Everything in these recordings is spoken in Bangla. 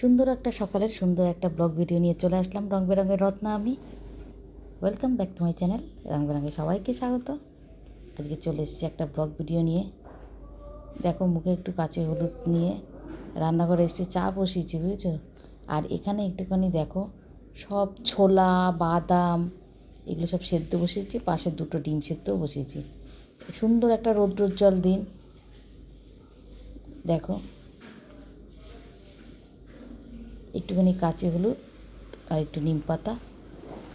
সুন্দর একটা সকালের সুন্দর একটা ব্লগ ভিডিও নিয়ে চলে আসলাম রং বেরঙের রত্না আমি। Welcome back to my channel রং বেরঙে সবাইকে স্বাগত। আজকে চলে এসেছি একটা ব্লগ ভিডিও নিয়ে। দেখো মুখে একটু কাঁচে হলুদ নিয়ে রান্নাঘরে এসে চা বসিয়েছি, বুঝেছ? আর এখানে একটুখানি দেখো সব ছোলা, বাদাম, এগুলো সব সেদ্ধ বসিয়েছি, পাশে দুটো ডিম সেদ্ধও বসিয়েছি। সুন্দর একটা রৌদ্রোজ্জ্বল দিন। দেখো একটুখানি কাঁচি হলুদ আর একটু নিম পাতা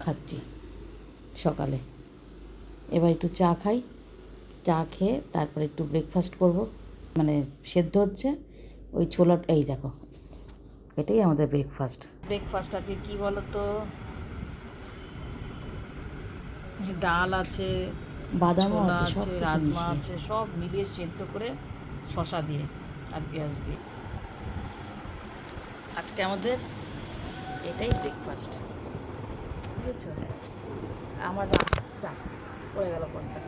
খাচ্ছি সকালে। এবার একটু চা খাই। চা খেয়ে তারপরে একটু ব্রেকফাস্ট করব। মানে সেদ্ধ হচ্ছে। ওই ছোলা এই দেখো এটাই আমাদের ব্রেকফাস্ট ব্রেকফাস্ট আছে কি বলো তো ডাল আছে বাদাম আছে রাজমা আছে সব মিলিয়ে সেদ্ধ করে শশা দিয়ে আর পেঁয়াজ দিয়ে। আজকে আমাদের এটাই ব্রেকফাস্ট বুঝেছ? আমার চা পড়ে গেল ফোনটা।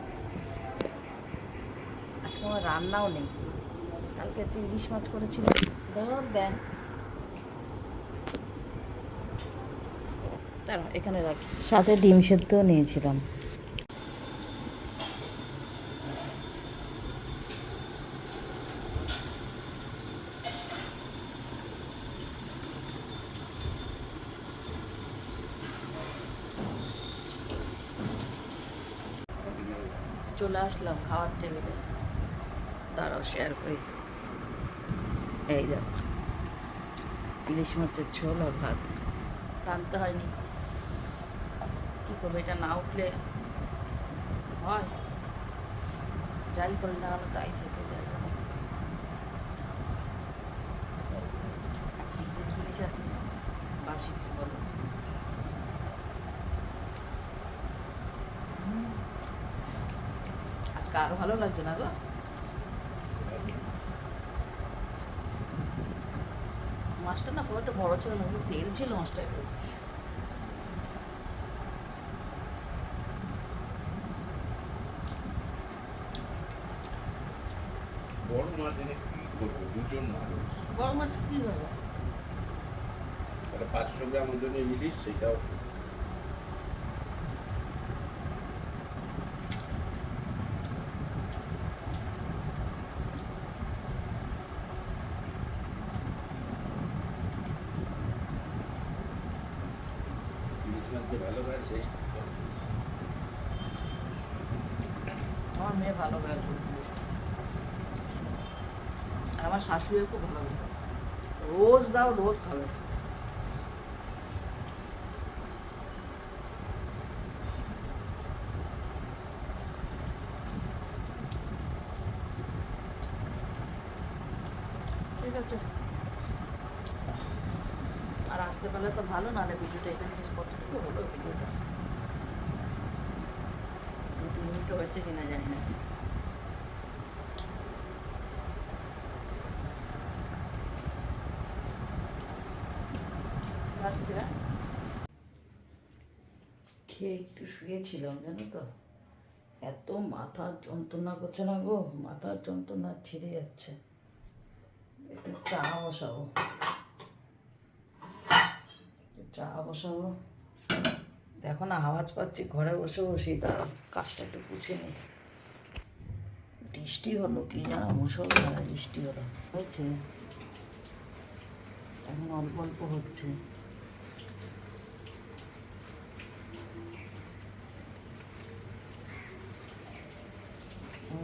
আজকে আমার রান্নাও নেই। কালকে তো ইলিশ মাছ করেছিল। ধর ব্যান তারা এখানে রাখি। সাথে ডিম সেদ্ধ নিয়েছিলাম। চলে আসলাম খাওয়ার টেবিলে তারাও শেয়ার করি। এই দেখো, ইলিশ মাছের ঝোল আর ভাত। রাঁধতে হয়নি। কী করব, এটা না উঠলে হয়? যাই করে না তাই থেকে যায় ফ্রিজের জিনিস আর বাসি কি বলো আরও ভালো লাগছে না গো মাছটা না খুব একটা বড় ছিল না তেল ছিল মাছটা একটু। বড় মাছ এনে কি করব? দুজন মানুষ। বড় মাছ কি হবে? পাঁচশো গ্রাম ওজনে ইলিশ সেটাও ইলিশ মাছ ভালো হয় আমার মেয়ে ভালো আর আমার শাশুড়িও খুব ভালো রোজ দাও রোজ খাবে। ঠিক আছে। আর আসতে পারলে তো ভালো না নাহলে ভিডিওটা এখানে শেষ কতটুকু খেয়ে একটু শুয়েছিলাম, জানো তো? এত মাথার যন্ত্রণা করছে না গো মাথার যন্ত্রণা ছিঁড়ে যাচ্ছে। একটু চা বসাবো। চা বসাবো। দেখো না আওয়াজ পাচ্ছি, ঘরে বসে বসেই তারা কাজটা একটু গুছিয়ে নিই। বৃষ্টি হলো, কি জানো মুসলধারে বৃষ্টি হলো। হয়েছে। এখন অল্প অল্প হচ্ছে।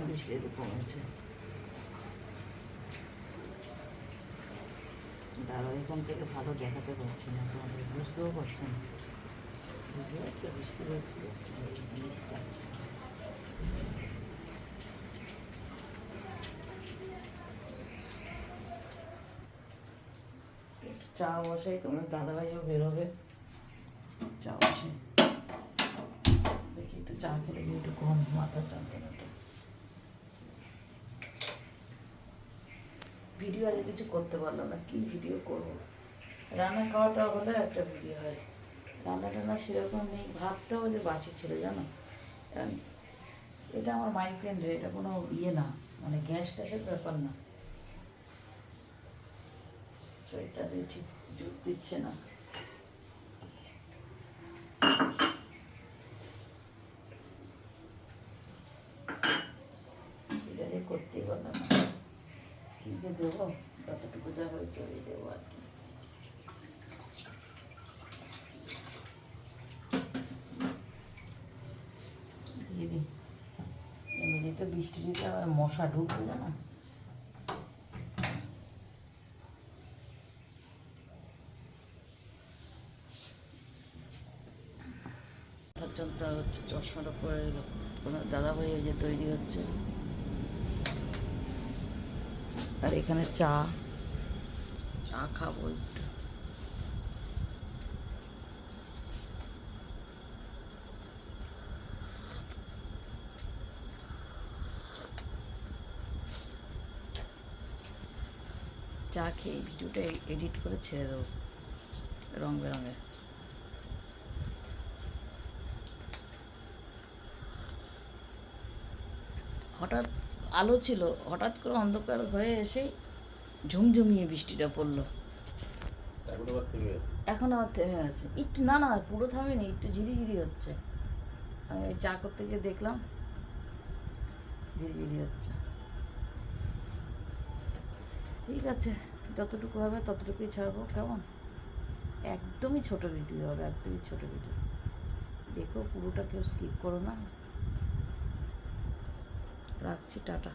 বৃষ্টি কমেছে। এখান থেকে ভালো দেখাতে পারছি না, তোমাদের বুঝতেও পারছি না। চা তোমার দাদাভাইও বেরোবে। চা দেখি একটু চা খেলে একটু কম মাথার ভিডিও আগে কিছু করতে পারলাম না, কি ভিডিও করব? রান্না খাওয়াটা হলে একটা ভিডিও হয়। রান্না টান্না সেরকম নেই। ভাতটাও যে বাসি ছিল, জানো? এটা আমার মাইগ্রেন রে এটা কোনো ইয়ে না। মানে গ্যাস ট্যাসের ব্যাপার না। চইটা দিয়ে ঠিক জুট দিচ্ছে না। করতেই পারলাম না। কী যে দেবো? যতটুকু যা হয়েছে ওই দেবো আর কি। বৃষ্টি দিতে আবার মশা ঢুকবে না চলতে হচ্ছে চশমাটা পরে এলো। কোনো দাদা ভাই ওই যে তৈরি হচ্ছে। আর এখানে চা। চা খাব একটু। চা খেয়ে ভিডিওটা এডিট করে ছেড়ে দেবো। রং বেরঙের। হঠাৎ আলো ছিল হঠাৎ করে অন্ধকার হয়ে এসেই ঝুমঝুমিয়ে বৃষ্টিটা পড়ল। এখন আবার থেমে এখন আবার থেমে আছে একটু না না পুরো থামেনি একটু ঝিরিঝিরি হচ্ছে। আমি চা করতে গিয়ে দেখলাম ঝিরিঝিরি হচ্ছে। ঠিক আছে, যতটুকু হবে ততটুকুই ছাড়বো, কেমন? একদমই ছোট ভিডিও হবে, একদমই ছোট ভিডিও দেখো পুরোটা কেউ স্কিপ করো না। রাখছি, টাটা।